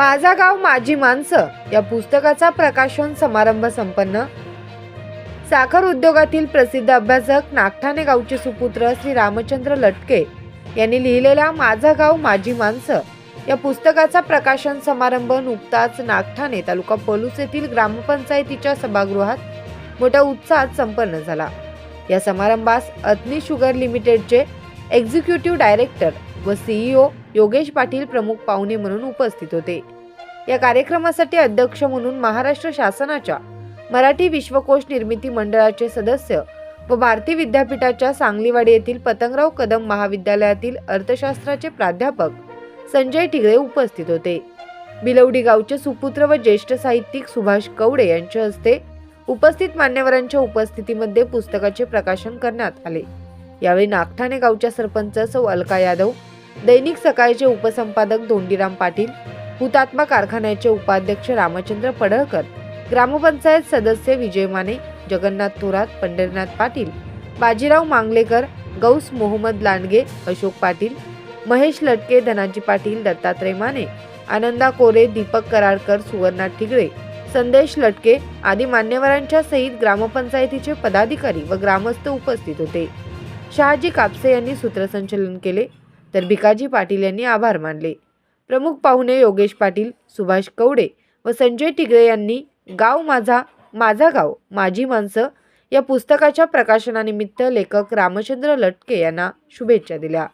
माझा गाव माझी माणसं या पुस्तकाचा प्रकाशन समारंभ संपन्न. साखर उद्योगातील प्रसिद्ध अभ्यासक नागठाणे गावचे सुपुत्र श्री रामचंद्र लटके यांनी लिहिलेल्या माझा गाव माझी माणसं या पुस्तकाचा प्रकाशन समारंभ नुकताच नागठाणे तालुका पलूस येथील ग्रामपंचायतीच्या सभागृहात मोठ्या उत्साहात संपन्न झाला. या समारंभास अत्नी शुगर लिमिटेडचे एक्झिक्युटिव्ह डायरेक्टर व सीईओ योगेश पाटील प्रमुख पाहुणे म्हणून उपस्थित होते. या कार्यक्रमासाठी अध्यक्ष म्हणून महाराष्ट्र शासनाच्या मराठी विश्वकोश निर्मिती मंडळाचे सदस्य व भारती विद्यापीठाच्या सांगलीवाडी येथील पतंगराव कदम महाविद्यालयातील अर्थशास्त्राचे प्राध्यापक संजय ठिगळे उपस्थित होते. बिलवडी गावचे सुपुत्र व ज्येष्ठ साहित्यिक सुभाष कवडे यांच्या हस्ते उपस्थित मान्यवरांच्या उपस्थितीमध्ये पुस्तकाचे प्रकाशन करण्यात आले. यावेळी नागठाणे गावच्या सरपंच सौ अलका यादव दैनिक सकाळचे उपसंपादक धोंडीराम पाटील हुतात्मा कारखान्याचे उपाध्यक्ष रामचंद्र पडळकर ग्रामपंचायत सदस्य विजय माने जगन्नाथ थोरात पंढरीनाथ पाटील बाजीराव मांगलेकर गौस मोहम्मद लांडगे अशोक पाटील महेश लटके धनाजी पाटील दत्तात्रय माने आनंदा कोरे दीपक कराडकर सुवर्णा ठिगळे संदेश लटके आदी मान्यवरांच्या सहित ग्रामपंचायतीचे पदाधिकारी व ग्रामस्थ उपस्थित होते. शहाजी कापसे यांनी सूत्रसंचलन केले. तर भिकाजी पाटील यांनी आभार मानले. प्रमुख पाहुणे योगेश पाटील सुभाष कवडे व संजय टिगरे यांनी गाव माझा माझा गाव माझी माणसं या पुस्तकाच्या प्रकाशनानिमित्त लेखक रामचंद्र लटके यांना शुभेच्छा दिल्या.